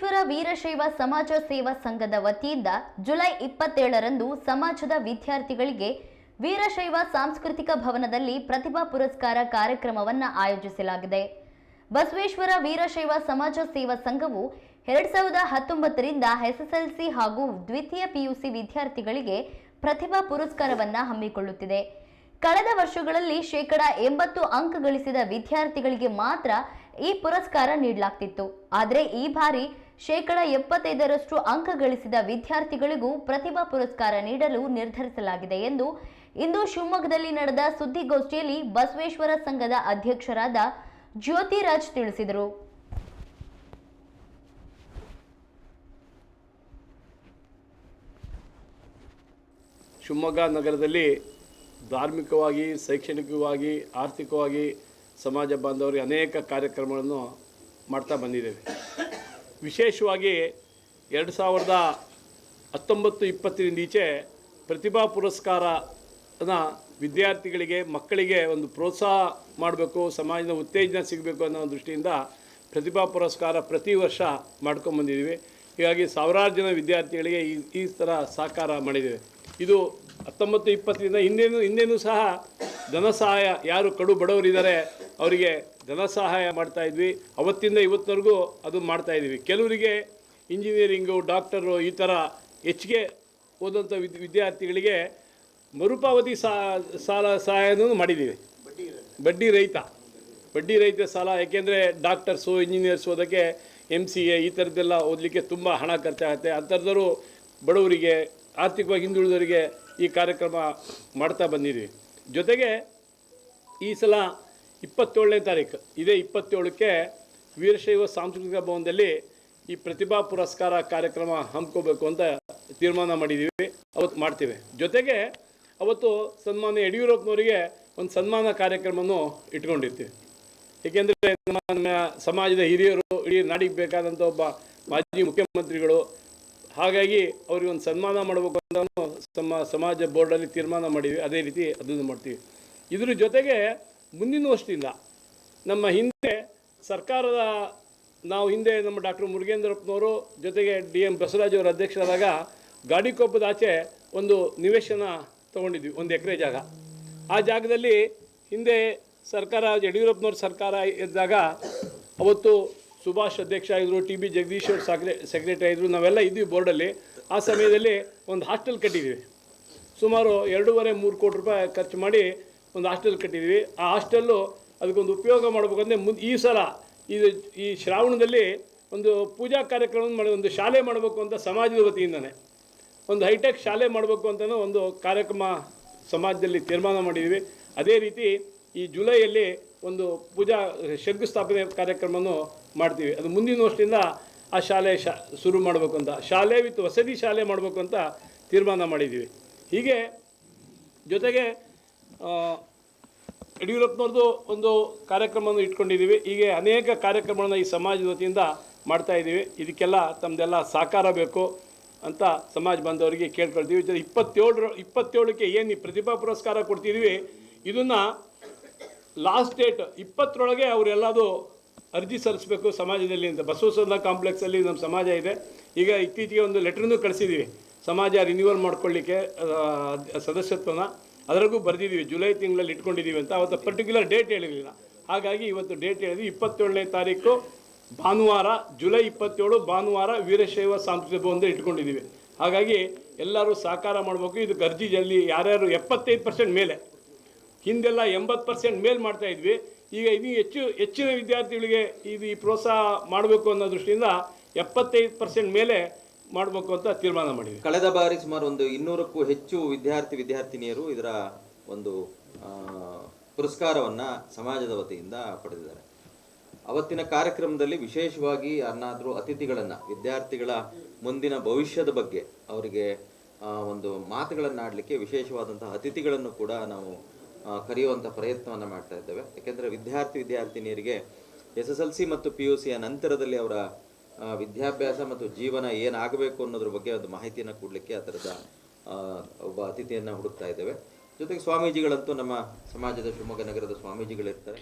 ಬಸವೇಶ್ವರ ವೀರಶೈವ ಸಮಾಜ ಸೇವಾ ಸಂಘದ ವತಿಯಿಂದ ಜುಲೈ ಇಪ್ಪತ್ತೇಳರಂದು ಸಮಾಜದ ವಿದ್ಯಾರ್ಥಿಗಳಿಗೆ ವೀರಶೈವ ಸಾಂಸ್ಕೃತಿಕ ಭವನದಲ್ಲಿ ಪ್ರತಿಭಾ ಪುರಸ್ಕಾರ ಕಾರ್ಯಕ್ರಮವನ್ನು ಆಯೋಜಿಸಲಾಗಿದೆ. ಬಸವೇಶ್ವರ ವೀರಶೈವ ಸಮಾಜ ಸೇವಾ ಸಂಘವು ಎರಡ್ ಸಾವಿರದ ಹತ್ತೊಂಬತ್ತರಿಂದ ಎಸ್ಎಸ್ಎಲ್ಸಿ ಹಾಗೂ ದ್ವಿತೀಯ ಪಿಯುಸಿ ವಿದ್ಯಾರ್ಥಿಗಳಿಗೆ ಪ್ರತಿಭಾ ಪುರಸ್ಕಾರವನ್ನ ಹಮ್ಮಿಕೊಳ್ಳುತ್ತಿದೆ. ಕಳೆದ ವರ್ಷಗಳಲ್ಲಿ ಶೇಕಡ ಎಂಬತ್ತು ಅಂಕ ಗಳಿಸಿದ ವಿದ್ಯಾರ್ಥಿಗಳಿಗೆ ಮಾತ್ರ ಈ ಪುರಸ್ಕಾರ ನೀಡಲಾಗ್ತಿತ್ತು. ಆದರೆ ಈ ಬಾರಿ ಶೇಕಡ ಎಪ್ಪತ್ತೈದರಷ್ಟು ಅಂಕ ಗಳಿಸಿದ ವಿದ್ಯಾರ್ಥಿಗಳಿಗೂ ಪ್ರತಿಭಾ ಪುರಸ್ಕಾರ ನೀಡಲು ನಿರ್ಧರಿಸಲಾಗಿದೆ ಎಂದು ಇಂದು ಶಿವಮೊಗ್ಗದಲ್ಲಿ ನಡೆದ ಸುದ್ದಿಗೋಷ್ಠಿಯಲ್ಲಿ ಬಸವೇಶ್ವರ ಸಂಘದ ಅಧ್ಯಕ್ಷರಾದ ಜ್ಯೋತಿರಾಜ್ ತಿಳಿಸಿದರು. ಶಿವಮೊಗ್ಗ ನಗರದಲ್ಲಿ ಧಾರ್ಮಿಕವಾಗಿ, ಶೈಕ್ಷಣಿಕವಾಗಿ, ಆರ್ಥಿಕವಾಗಿ ಸಮಾಜ ಬಾಂಧವರಿಗೆ ಅನೇಕ ಕಾರ್ಯಕ್ರಮಗಳನ್ನು ಮಾಡ್ತಾ ಬಂದಿದ್ದೇವೆ. ವಿಶೇಷವಾಗಿ ಎರಡು ಸಾವಿರದ ಹತ್ತೊಂಬತ್ತು ಇಪ್ಪತ್ತರಿಂದ ಈಚೆ ಪ್ರತಿಭಾ ಪುರಸ್ಕಾರನ ವಿದ್ಯಾರ್ಥಿಗಳಿಗೆ ಮಕ್ಕಳಿಗೆ ಒಂದು ಪ್ರೋತ್ಸಾಹ ಮಾಡಬೇಕು, ಸಮಾಜದ ಉತ್ತೇಜನ ಸಿಗಬೇಕು ಅನ್ನೋ ದೃಷ್ಟಿಯಿಂದ ಪ್ರತಿಭಾ ಪುರಸ್ಕಾರ ಪ್ರತಿ ವರ್ಷ ಮಾಡ್ಕೊಂಬಂದಿದ್ದೀವಿ. ಹೀಗಾಗಿ ಸಾವಿರಾರು ಜನ ವಿದ್ಯಾರ್ಥಿಗಳಿಗೆ ಈ ಈ ಥರ ಸಹಕಾರ ಮಾಡಿದ್ದೇವೆ. ಇದು ಹತ್ತೊಂಬತ್ತು ಇಪ್ಪತ್ತರಿಂದ ಹಿಂದೇನು ಇನ್ನೇನು ಸಹ ಧನ ಸಹಾಯ ಯಾರು ಕಡು ಬಡವರಿದ್ದಾರೆ ಅವರಿಗೆ ಧನ ಸಹಾಯ ಮಾಡ್ತಾ ಇದ್ವಿ. ಅವತ್ತಿಂದ ಇವತ್ತಿನವರೆಗೂ ಅದು ಮಾಡ್ತಾ ಇದ್ದೀವಿ. ಕೆಲವರಿಗೆ ಇಂಜಿನಿಯರಿಂಗು, ಡಾಕ್ಟರು ಈ ಥರ ಹೆಚ್ಚಿಗೆ ಓದುವಂಥ ವಿದ್, ವಿದ್ಯಾರ್ಥಿಗಳಿಗೆ ಮರುಪಾವತಿ ಸಾಲ ಸಹಾಯನೂ ಮಾಡಿದ್ದೀವಿ. ಬಡ್ಡಿ ರಹಿತ ಬಡ್ಡಿ ರಹಿತ ಸಾಲ, ಯಾಕೆಂದರೆ ಡಾಕ್ಟರ್ಸು, ಇಂಜಿನಿಯರ್ಸ್ ಓದೋಕ್ಕೆ ಎಂ ಸಿ ಎ ಈ ಥರದ್ದೆಲ್ಲ ಓದಲಿಕ್ಕೆ ತುಂಬ ಹಣ ಖರ್ಚಾಗುತ್ತೆ. ಅಂಥದ್ದರು ಬಡವರಿಗೆ ಆರ್ಥಿಕವಾಗಿ ಹಿಂದುಳಿದವರಿಗೆ ಈ ಕಾರ್ಯಕ್ರಮ ಮಾಡ್ತಾ ಬಂದಿದ್ದೀವಿ ಜೊತೆಗೆ ಈ ಸಲ ಇಪ್ಪತ್ತೇಳನೇ ತಾರೀಕು ಇದೇ ಇಪ್ಪತ್ತೇಳಕ್ಕೆ ವೀರಶೈವ ಸಾಂಸ್ಕೃತಿಕ ಭವನದಲ್ಲಿ ಈ ಪ್ರತಿಭಾ ಪುರಸ್ಕಾರ ಕಾರ್ಯಕ್ರಮ ಹಮ್ಮಿಕೋಬೇಕು ಅಂತ ತೀರ್ಮಾನ ಮಾಡಿದ್ದೀವಿ, ಅವತ್ತು ಮಾಡ್ತೀವಿ. ಜೊತೆಗೆ ಅವತ್ತು ಸನ್ಮಾನ ಯಡಿಯೂರಪ್ಪನವರಿಗೆ ಒಂದು ಸನ್ಮಾನ ಕಾರ್ಯಕ್ರಮವನ್ನು ಇಟ್ಕೊಂಡಿರ್ತೀವಿ ಏಕೆಂದರೆ ನಮ್ಮ ಸಮಾಜದ ಹಿರಿಯರು, ಇಡೀ ನಾಡಿಗೆ ಬೇಕಾದಂಥ ಒಬ್ಬ ಮಾಜಿ ಮುಖ್ಯಮಂತ್ರಿಗಳು ಹಾಗಾಗಿ ಅವ್ರಿಗೆ ಒಂದು ಸನ್ಮಾನ ಮಾಡಬೇಕು ಅಂತ ನಮ್ಮ ಸಮಾಜ ಬೋರ್ಡಲ್ಲಿ ತೀರ್ಮಾನ ಮಾಡಿದ್ವಿ. ಅದೇ ರೀತಿ ಅದನ್ನು ಮಾಡ್ತೀವಿ. ಇದ್ರ ಜೊತೆಗೆ ಮುಂದಿನ ವರ್ಷದಿಂದ ನಮ್ಮ ಹಿಂದೆ ಸರ್ಕಾರದ ನಾವು ಹಿಂದೆ ನಮ್ಮ ಡಾಕ್ಟರ್ ಮುರುಗೇಂದ್ರಪ್ಪನವರು ಜೊತೆಗೆ ಡಿ ಎಂ ಬಸವರಾಜ್ ಅವರ ಅಧ್ಯಕ್ಷರಾದಾಗ ಗಾಡಿಕೊಪ್ಪದ ಆಚೆ ಒಂದು ನಿವೇಶನ ತೊಗೊಂಡಿದ್ವಿ, ಒಂದು ಎಕರೆ ಜಾಗ. ಆ ಜಾಗದಲ್ಲಿ ಹಿಂದೆ ಸರ್ಕಾರ, ಯಡಿಯೂರಪ್ಪನವ್ರ ಸರ್ಕಾರ ಇದ್ದಾಗ ಅವತ್ತು ಸುಭಾಷ್ ಅಧ್ಯಕ್ಷ ಆಗಿದ್ರು, ಟಿ ಬಿ ಜಗದೀಶ್ ಅವರು ಸಾಕ್ರೆ, ಸೆಕ್ರೆಟರಿ ಆಗಿದ್ರು, ನಾವೆಲ್ಲ ಇದ್ವಿ ಬೋರ್ಡಲ್ಲಿ. ಆ ಸಮಯದಲ್ಲಿ ಒಂದು ಹಾಸ್ಟೆಲ್ ಕಟ್ಟಿದ್ವಿ ಸುಮಾರು ಎರಡೂವರೆ, ಮೂರು ಕೋಟಿ ರೂಪಾಯಿ ಖರ್ಚು ಮಾಡಿ ಒಂದು ಹಾಸ್ಟೆಲ್ ಕಟ್ಟಿದ್ವಿ ಆ ಹಾಸ್ಟೆಲ್ಲು ಅದಕ್ಕೊಂದು ಉಪಯೋಗ ಮಾಡಬೇಕಂದ್ರೆ ಮುಂದೆ ಈ ಸಲ ಇದು ಈ ಶ್ರಾವಣದಲ್ಲಿ ಒಂದು ಪೂಜಾ ಕಾರ್ಯಕ್ರಮ ಮಾಡಿ, ಒಂದು ಶಾಲೆ ಮಾಡಬೇಕು ಅಂತ ಸಮಾಜದ ವತಿಯಿಂದನೇ. ಒಂದು ಹೈಟೆಕ್ ಶಾಲೆ ಮಾಡಬೇಕು ಅಂತಲೂ ಒಂದು ಕಾರ್ಯಕ್ರಮ ಸಮಾಜದಲ್ಲಿ ತೀರ್ಮಾನ ಮಾಡಿದ್ದೀವಿ. ಅದೇ ರೀತಿ ಈ ಜುಲೈಯಲ್ಲಿ ಒಂದು ಪೂಜಾ ಶಂಕುಸ್ಥಾಪನೆ ಕಾರ್ಯಕ್ರಮವನ್ನು ಮಾಡ್ತೀವಿ. ಅದು ಮುಂದಿನ ವರ್ಷದಿಂದ ಆ ಶಾಲೆ ಶಾ, ಶುರು ಮಾಡಬೇಕು ಅಂತ. ಶಾಲೆ ವಿತ್ ವಸತಿ ಶಾಲೆ ಮಾಡಬೇಕು ಅಂತ ತೀರ್ಮಾನ ಮಾಡಿದ್ದೀವಿ. ಹೀಗೆ ಜೊತೆಗೆ ಯಡಿಯೂರಪ್ಪನವ್ರದ್ದು ಒಂದು ಕಾರ್ಯಕ್ರಮವನ್ನು ಇಟ್ಕೊಂಡಿದ್ದೀವಿ. ಹೀಗೆ ಅನೇಕ ಕಾರ್ಯಕ್ರಮಗಳನ್ನ ಈ ಸಮಾಜದ ವತಿಯಿಂದ ಮಾಡ್ತಾ ಇದ್ದೀವಿ. ಇದಕ್ಕೆಲ್ಲ ತಮ್ಮದೆಲ್ಲ ಸಹಕಾರ ಬೇಕು ಅಂತ ಸಮಾಜ ಬಾಂಧವರಿಗೆ ಕೇಳ್ಕೊಳ್ತೀವಿ. ಜೊತೆ ಇಪ್ಪತ್ತೇಳರ, ಇಪ್ಪತ್ತೇಳಕ್ಕೆ ಏನು ಪ್ರತಿಭಾ ಪುರಸ್ಕಾರ ಕೊಡ್ತಿದ್ದೀವಿ ಇದನ್ನು ಲಾಸ್ಟ್ ಡೇಟ್ ಇಪ್ಪತ್ತರೊಳಗೆ ಅವರೆಲ್ಲದು ಅರ್ಜಿ ಸಲ್ಲಿಸಬೇಕು ಸಮಾಜದಲ್ಲಿ ಅಂತ. ಬಸವಸಂದ ಕಾಂಪ್ಲೆಕ್ಸಲ್ಲಿ ನಮ್ಮ ಸಮಾಜ ಇದೆ. ಈಗ ಇತ್ತೀಚೆಗೆ ಒಂದು ಲೆಟ್ರನ್ನು ಕಳಿಸಿದ್ದೀವಿ ಸಮಾಜ ರಿನ್ಯೂವಲ್ ಮಾಡ್ಕೊಳ್ಳಿಕ್ಕೆ ಸದಸ್ಯತ್ವನ. ಅದರಗೂ ಬರೆದಿದ್ದೀವಿ ಜುಲೈ ತಿಂಗಳಲ್ಲಿ ಇಟ್ಕೊಂಡಿದ್ದೀವಿ ಅಂತ. ಅವತ್ತು ಪರ್ಟಿಕ್ಯುಲರ್ ಡೇಟ್ ಹೇಳಿರಲಿಲ್ಲ. ಹಾಗಾಗಿ ಇವತ್ತು ಡೇಟ್ ಹೇಳಿದ್ವಿ. ಇಪ್ಪತ್ತೇಳನೇ ತಾರೀಕು ಭಾನುವಾರ, ಜುಲೈ ಇಪ್ಪತ್ತೇಳು ಭಾನುವಾರ ವೀರಶೈವ ಸಾಂಸ್ಕೃತಿಕ ಭವನದ ಇಟ್ಕೊಂಡಿದ್ದೀವಿ ಹಾಗಾಗಿ ಎಲ್ಲರೂ ಸಹಕಾರ ಮಾಡಬೇಕು. ಇದಕ್ಕೆ ಅರ್ಜಿ ಜಲ್ಲಿ ಯಾರ್ಯಾರು ಎಪ್ಪತ್ತೈದು ಪರ್ಸೆಂಟ್ ಮೇಲೆ ಹಿಂದೆಲ್ಲ ಎಂಬತ್ತು ಪರ್ಸೆಂಟ್ ಮೇಲ್ ಮಾಡ್ತಾ ಇದ್ವಿ. ಈಗ ಇದು ಹೆಚ್ಚು, ಹೆಚ್ಚಿನ ವಿದ್ಯಾರ್ಥಿಗಳಿಗೆ ಇದು ಈ ಪ್ರೋತ್ಸಾಹ ಮಾಡಬೇಕು ಅನ್ನೋ ದೃಷ್ಟಿಯಿಂದ ಎಪ್ಪತ್ತೈದು ಪರ್ಸೆಂಟ್ ಮೇಲೆ ಮಾಡಬೇಕು ಅಂತ ತೀರ್ಮಾನ ಮಾಡಿದ್ವಿ. ಕಳೆದ ಬಾರಿ ಸುಮಾರು ಒಂದು ಇನ್ನೂರಕ್ಕೂ ಹೆಚ್ಚು ವಿದ್ಯಾರ್ಥಿ, ವಿದ್ಯಾರ್ಥಿನಿಯರು ಇದರ ಒಂದು ಪುರಸ್ಕಾರವನ್ನು ಸಮಾಜದ ವತಿಯಿಂದ ಪಡೆದಿದ್ದಾರೆ. ಅವತ್ತಿನ ಕಾರ್ಯಕ್ರಮದಲ್ಲಿ ವಿಶೇಷವಾಗಿ ಯಾರನ್ನಾದರೂ ಅತಿಥಿಗಳನ್ನು, ವಿದ್ಯಾರ್ಥಿಗಳ ಮುಂದಿನ ಭವಿಷ್ಯದ ಬಗ್ಗೆ ಅವರಿಗೆ ಒಂದು ಮಾತುಗಳನ್ನಾಡಲಿಕ್ಕೆ ವಿಶೇಷವಾದಂತಹ ಅತಿಥಿಗಳನ್ನು ಕೂಡ ನಾವು ಕರೆಯುವಂಥ ಪ್ರಯತ್ನವನ್ನು ಮಾಡ್ತಾ ಇದ್ದೇವೆ. ಯಾಕೆಂದರೆ ವಿದ್ಯಾರ್ಥಿ ವಿದ್ಯಾರ್ಥಿನಿಯರಿಗೆ ಎಸ್ ಎಸ್ ಎಲ್ ಸಿ ಮತ್ತು ಪಿ ಯು ಸಿಯ ನಂತರದಲ್ಲಿ ಅವರ ವಿದ್ಯಾಭ್ಯಾಸ ಮತ್ತು ಜೀವನ ಏನಾಗಬೇಕು ಅನ್ನೋದ್ರ ಬಗ್ಗೆ ಒಂದು ಮಾಹಿತಿಯನ್ನು ಕೊಡಲಿಕ್ಕೆ ಆ ಥರದ ಒಬ್ಬ ಅತಿಥಿಯನ್ನು ಹುಡುಕ್ತಾ ಇದ್ದೇವೆ. ಜೊತೆಗೆ ಸ್ವಾಮೀಜಿಗಳಂತೂ ನಮ್ಮ ಸಮಾಜದ ಶಿವಮೊಗ್ಗ ನಗರದ ಸ್ವಾಮೀಜಿಗಳಿರ್ತಾರೆ.